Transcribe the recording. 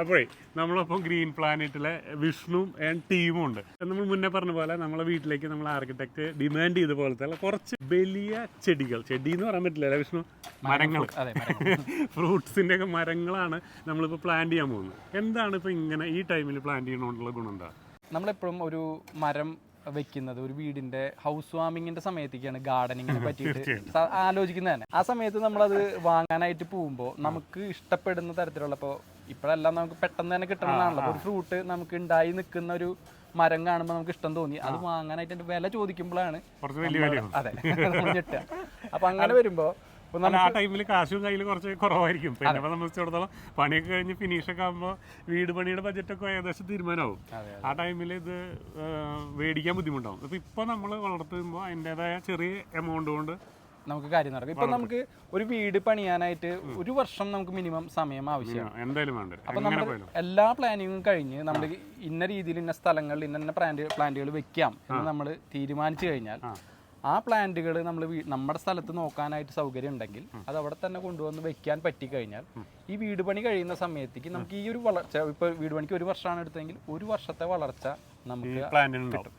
അപ്പോഴേ നമ്മളൊപ്പം ഗ്രീൻ പ്ലാനറ്റിലെ വിഷ്ണു ആൻഡ് ടീമും ഉണ്ട്. നമ്മൾ മുന്നേ പറഞ്ഞ പോലെ നമ്മളെ വീട്ടിലേക്ക് നമ്മൾ ആർക്കിടെക്ട് ഡിമാൻഡ് ചെയ്ത പോലത്തെ കുറച്ച് വലിയ ചെടികൾ. ചെടി എന്ന് പറയാൻ പറ്റില്ല വിഷ്ണു? മരങ്ങൾ അതെ ഫ്രൂട്ട്സിന്റെ ഒക്കെ മരങ്ങളാണ് നമ്മളിപ്പോൾ പ്ലാൻ ചെയ്യാൻ പോകുന്നത്. എന്താണ് ഇപ്പോൾ ഇങ്ങനെ ഈ ടൈമിൽ പ്ലാൻ ചെയ്യണോണ്ടുള്ള ഗുണം എന്താ? നമ്മളെപ്പോഴും ഒരു മരം വെക്കുന്നത് ഒരു വീടിന്റെ ഹൗസ് വാമിങ്ങിന്റെ സമയത്തേക്കാണ് ഗാർഡനിങ്ങിനെ പറ്റിയിട്ട് ആലോചിക്കുന്നത് തന്നെ. ആ സമയത്ത് നമ്മളത് വാങ്ങാനായിട്ട് പോകുമ്പോൾ നമുക്ക് ഇഷ്ടപ്പെടുന്ന തരത്തിലുള്ള ഇപ്പോൾ ഇപ്പോഴെല്ലാം നമുക്ക് പെട്ടെന്ന് തന്നെ കിട്ടണമെന്നാണല്ലോ ഒരു ഫ്രൂട്ട് നമുക്ക് ഉണ്ടായി നിൽക്കുന്ന ഒരു മരം കാണുമ്പോൾ നമുക്ക് ഇഷ്ടം തോന്നി. അത് വാങ്ങാനായിട്ട് അതിന്റെ വില ചോദിക്കുമ്പോഴാണ് കുറച്ച് വലിയ വലിയ അതെ ഞെട്ടുക അപ്പൊ അങ്ങനെ വരുമ്പോ ആ ടൈമിൽ കാശും കയ്യിൽ കുറച്ച് കുറവായിരിക്കും. പിന്നെ സംബന്ധിച്ചിടത്തോളം പണിയൊക്കെ കഴിഞ്ഞ് ഫിനിഷൊക്കെ ആകുമ്പോൾ വീട് പണിയുടെ ബജറ്റൊക്കെ ഏകദേശം തീരുമാനമാവും. ആ ടൈമിൽ ഇത് മേടിക്കാൻ ബുദ്ധിമുട്ടാവും. അപ്പോൾ ഇപ്പോൾ നമ്മൾ വളർത്തുമ്പോൾ അതിന്റെതായ ചെറിയ എമൗണ്ട് കൊണ്ട് നമുക്ക് കാര്യം നടക്കും. ഇപ്പൊ നമുക്ക് ഒരു വീട് പണിയാനായിട്ട് ഒരു വർഷം നമുക്ക് മിനിമം സമയം ആവശ്യമാണ്. എന്തായാലും അപ്പൊ നമ്മൾ എല്ലാ പ്ലാനിങ്ങും കഴിഞ്ഞ് നമ്മൾ ഇന്ന രീതിയിൽ ഇന്ന സ്ഥലങ്ങളിൽ ഇന്ന പ്ലാന്റ് പ്ലാന്റുകൾ വെക്കാം എന്ന് നമ്മൾ തീരുമാനിച്ചു കഴിഞ്ഞാൽ ആ. പ്ലാന്റുകൾ നമ്മൾ നമ്മുടെ സ്ഥലത്ത് നോക്കാനായിട്ട് സൗകര്യം ഉണ്ടെങ്കിൽ അത് അവിടെ തന്നെ കൊണ്ടുവന്ന് വെക്കാൻ പറ്റിക്കഴിഞ്ഞാൽ ഈ വീട് പണി കഴിയുന്ന സമയത്തേക്ക് നമുക്ക് ഈ ഒരു വളർച്ച ഇപ്പൊ വീട് പണിക്ക് ഒരു വർഷമാണ് എടുത്തതെങ്കിൽ ഒരു വർഷത്തെ വളർച്ച നമുക്ക് പ്ലാന്റിനുണ്ടാവും